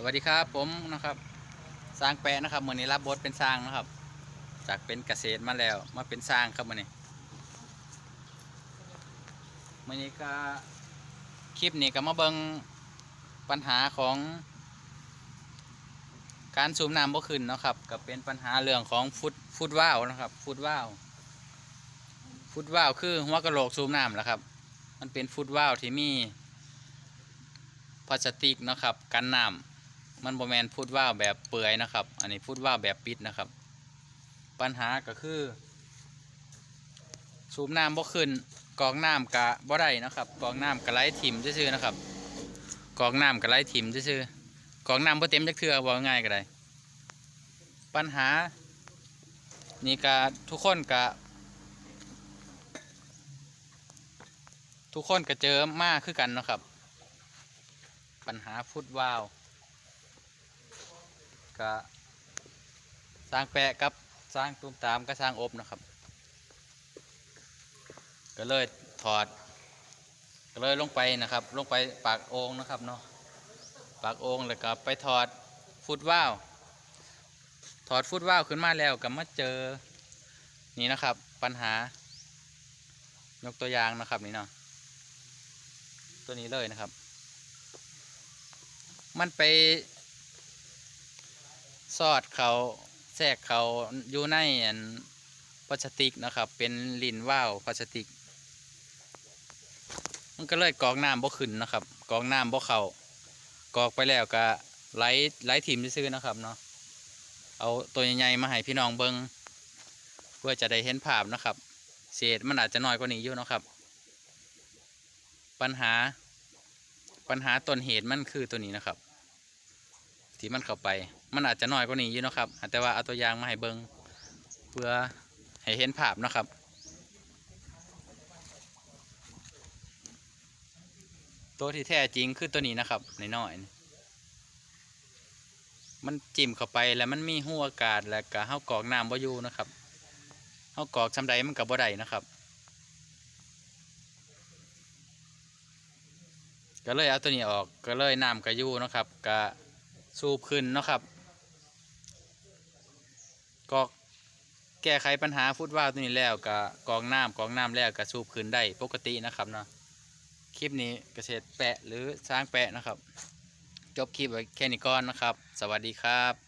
สวัสดีครับผมนะครับสร้างแปะนะครับมือนี้รับบทเป็นสร้างนะครับ จากเป็นเกษตรมาแล้วมาเป็นสร้างครับมือนี้มือนี้ก็คลิปนี้ก็มาเบิงปัญหาของ การสูบน้ำบ่ขึ้นนะครับก็เป็นปัญหาเรื่องของฟุตฟุตว่าวนะครับ ฟุตว่าวฟุตว่าวคือหัวกระโหลกสูบน้ำแหละครับ มันเป็นฟุตว่าวที่มีพลาสติกนะครับกันน้ำ มันโบแมนฟุตว่าแบบเปื่อยนะครับ อันนี้ฟุตว่าแบบปิดนะครับ ปัญหาก็คือ สูบน้ำบ่ขึ้นกองน้ำกะบ่ได้นะครับ กองน้ำกะไหลถิ่มซื่อๆนะครับ กองน้ำกะไหลถิ่มซื่อๆกองน้ำบ่เต็มจักเทือบ่ง่ายก็ได้ ปัญหา นี่กะทุกคนกะทุกคนก็เจอมากคือกันนะครับ ปัญหาฟุตวาว ก็สร้างแปะกับสร้างตุ้มตามก็สร้างอบนะครับ ก็เลยถอด ก็เลยลงไปนะครับ ลงไปปากโอ่งนะครับเนาะปากโอ่งแล้วก็ไปถอดฟุตวาวถอดฟุตวาวขึ้นมาแล้วก็มาเจอนี่นะครับ ปัญหายกตัวอย่างนะครับนี่เนาะตัวนี้เลยนะครับ มันไป สอดเขาแทรกเขาอยู่ในอันพลาสติกนะครับ เป็นลินว่าวพลาสติก มันก็เลยกอกน้ำบ่ขึ้นนะครับ กอกน้ำบ่เขากอกไปแล้วก็ไหลไหลถิ่มซื่อนะครับเนาะเอาตัวใหญ่ๆมาให้พี่น้องเบิงเพื่อจะได้เห็นภาพนะครับ เศษมันอาจจะน้อยกว่านี้อยู่นะครับ ปัญหาปัญหาต้นเหตุมันคือตัวนี้นะครับ ที่มันเข้าไป มันอาจจะน้อยกว่านี้อยู่นะครับแต่ว่าเอาตัวอย่างมาให้เบิงเพื่อให้เห็นภาพนะครับตัวที่แท้จริงคือตัวนี้นะครับในน้อยๆมันจิ้มเข้าไปแล้วมันมีหัวอากาศแล้วก็เฮากรอกน้ำบ่อยู่นะครับเฮากรอกชำใดมันกับบ่ได้นะครับ ก็เลยเอาตัวนี้ออกก็เลยน้ำกระยูเนะครับกะ สูบขึ้นเนาะครับก็แก้ไขปัญหาฟุตว่าวตัวนี้แล้วกับกองน้ำกองน้ำแล้วก็สูบขึ้นได้ปกตินะครับเนาะคลิปนี้เกษตรแปะหรือสร้างแปะนะครับ จบคลิปไว้แค่นี้ก่อนนะครับ สวัสดีครับ